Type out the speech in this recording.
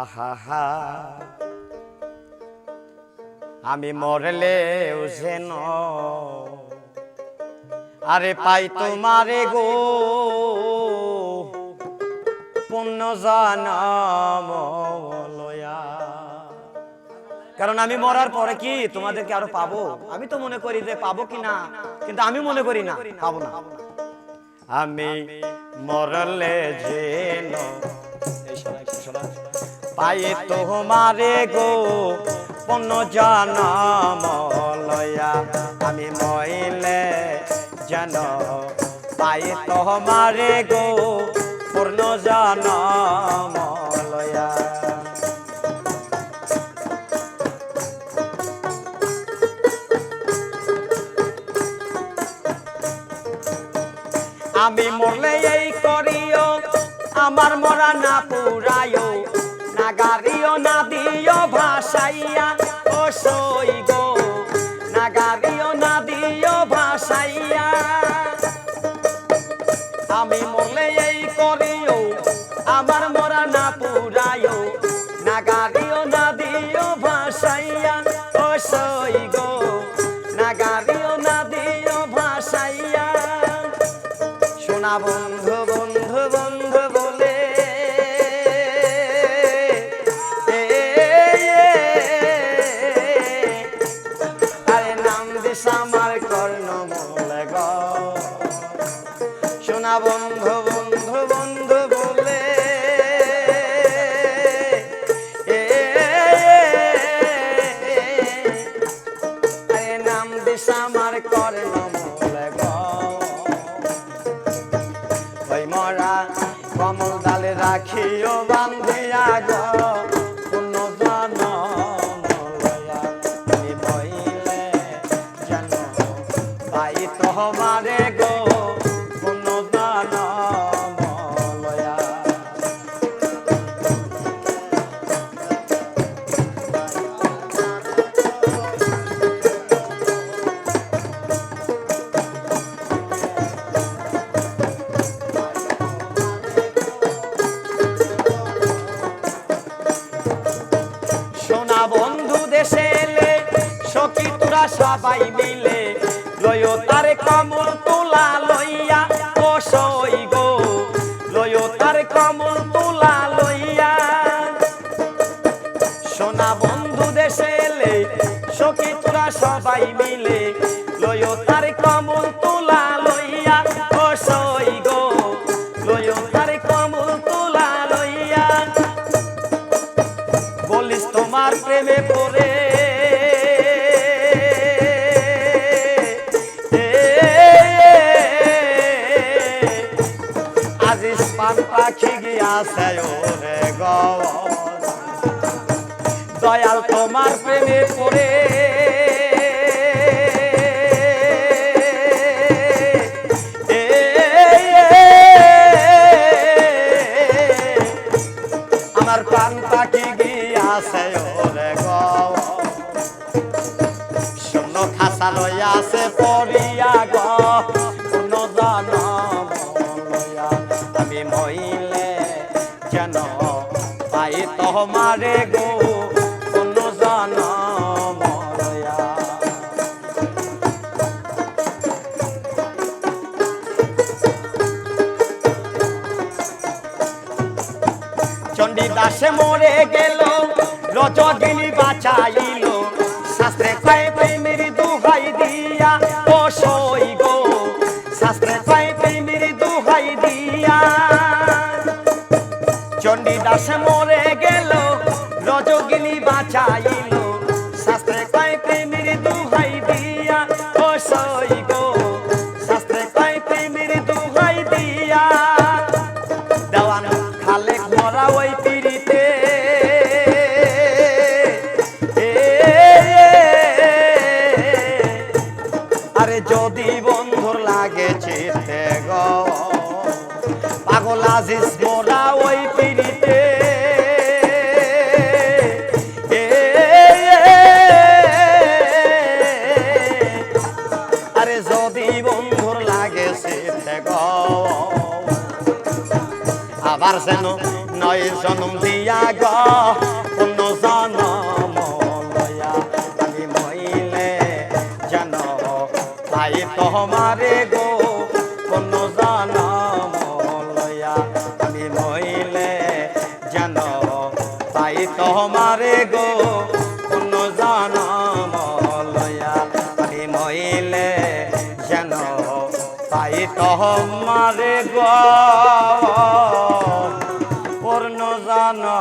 আহা আমি মরলে যেন আরে পাই তোমারে গো পুণ্য জানাম কারণ আমি মরার পরে কি তোমাদেরকে আরও পাবো? আমি তো মনে করি যে পাবো কি না কিন্তু আমি মনে করি না, পাবো না। আমি মরলে যেন। পায়ে তোমারে গো জন মলয়া। আমি মইলে যেন পায়ে তোমারে গো পূর্ণ জানাম আমি মরলে এই করিও, আমার মরা না পুরায়ও না গাড়িও, না দিও, ভাসাইয়া, ও সই গো না গাড়িও, না দিও, ভাসাইয়া। আমি মরলে এই করিও, আমার মরা না পুরায়ও না গাড়িও, না দিও, ভাসাইয়া, ও সই গো না গাড়িও, না দিও সোনা সবাই মিলে লয় তার কমল তোলা লইয়া ও সই গো। লয় তার কমল তোলা লইয়া। সোনা বন্ধু দেশে এলে সখী তোরা সবাই মিলে পাখি গিয়াছে, ওরে গো দয়াল তোমার প্রেমে পড়ে। আমার প্রাণ পাখি গিয়াছে, ওরে গো শূন্য খাসা লইয়াছে পড়িয়া তোমারে গো কোন জানা লইয়া চণ্ডী দাসে মরে গেল রজগিনী বাঁচাইল শাস্ত্রে কয় চণ্ডী দাসে মরে গেল, রজগিনী বাঁচাইল। শাস্ত্রে কয় দুহাই দিয়া ও শাস্ত্রে কয় দুহাই দিয়া। দেওয়ান খালে মরা ওই পিড়িতে। আরে যদি বন্ধুর লাগে গো, পাগল আজিস বন্ধুর লাগে আবার যেন নয় জনম দিয়া গ তোমারে গো কোন জনম লয়া আমি মইলে যেন পাই তোমারে পাই গর্ণ জানা।